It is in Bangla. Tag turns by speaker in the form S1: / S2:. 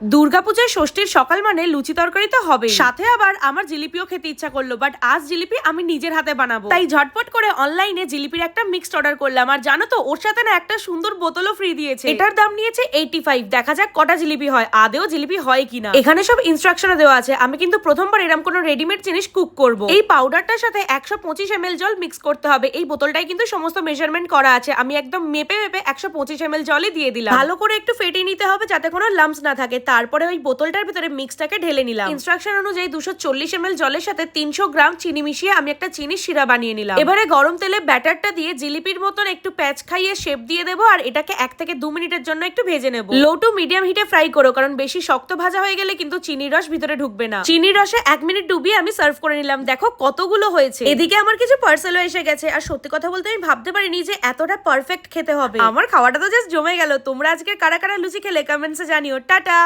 S1: দুর্গাপূজায় ষষ্ঠীর সকাল মানে লুচি তরকারি তো হবে সাথে আবার আমার জিলিপিও খেতে ইচ্ছা করল বাট আজ জিলিপি আমি নিজের হাতে বানাবো। তাই ঝটপট করে অনলাইনে জিলিপির একটা মিক্সড অর্ডার করলাম আর জানো তো ওর সাথে না একটা সুন্দর বোতলও ফ্রি দিয়েছে। এটার দাম নিয়েছে এইটি ফাইভ দেখা যাক কটা জিলিপি হয় আদেও জিলিপি হয় কিনা। এখানে সব ইনস্ট্রাকশনে দেওয়া আছে আমি কিন্তু প্রথমবার এরকম কোনো রেডিমেড জিনিস কুক করব। এই পাউডারটার সাথে একশো পঁচিশ এম জল মিক্স করতে হবে এই বোতলটাই কিন্তু সমস্ত মেজারমেন্ট করা আছে আমি একদম মেপে মেপে একশো পঁচিশ এম জলই দিয়ে দিলাম। ভালো করে একটু ফেটিয়ে নিতে হবে যাতে কোনো লাম্পস না থাকে। তারপরে ওই বোতলটার ভিতরে মিক্সটাকে ঢেলে নিলাম। ইনস্ট্রাকশন অনুযায়ী দুশো চল্লিশ এম জলের সাথে তিনশো গ্রাম চিনি মিশিয়ে আমি একটা চিনি শিরা বানিয়ে নিলাম। এবারে গরম তেলে ব্যাটারটা দিয়ে জিলিপির মতন একটু প্যাচ খাইয়ে শেপ দিয়ে দেবো আর এটাকে এক থেকে দু মিনিটের জন্য একটু ভেজে নেব। লো টু মিডিয়াম হিটে ফ্রাই করো, কারণ বেশি শক্ত ভাজা হয়ে গেলে কিন্তু চিনির রস ভিতরে ঢুকবে না। চিনির রসে এক মিনিট ডুবিয়ে আমি সার্ভ করে নিলাম। দেখো কতগুলো হয়েছে। এদিকে আমার কিছু পার্সেলও এসে গেছে। আর সত্যি কথা বলতে আমি ভাবতে পারিনি যে এতটা পারফেক্ট খেতে হবে। আমার খাওয়াটা তো জাস্ট জমে গেল। তোমরা আজকে কারা কারা লুচি খেলে? কমেন্টসে জানিও। টাটা!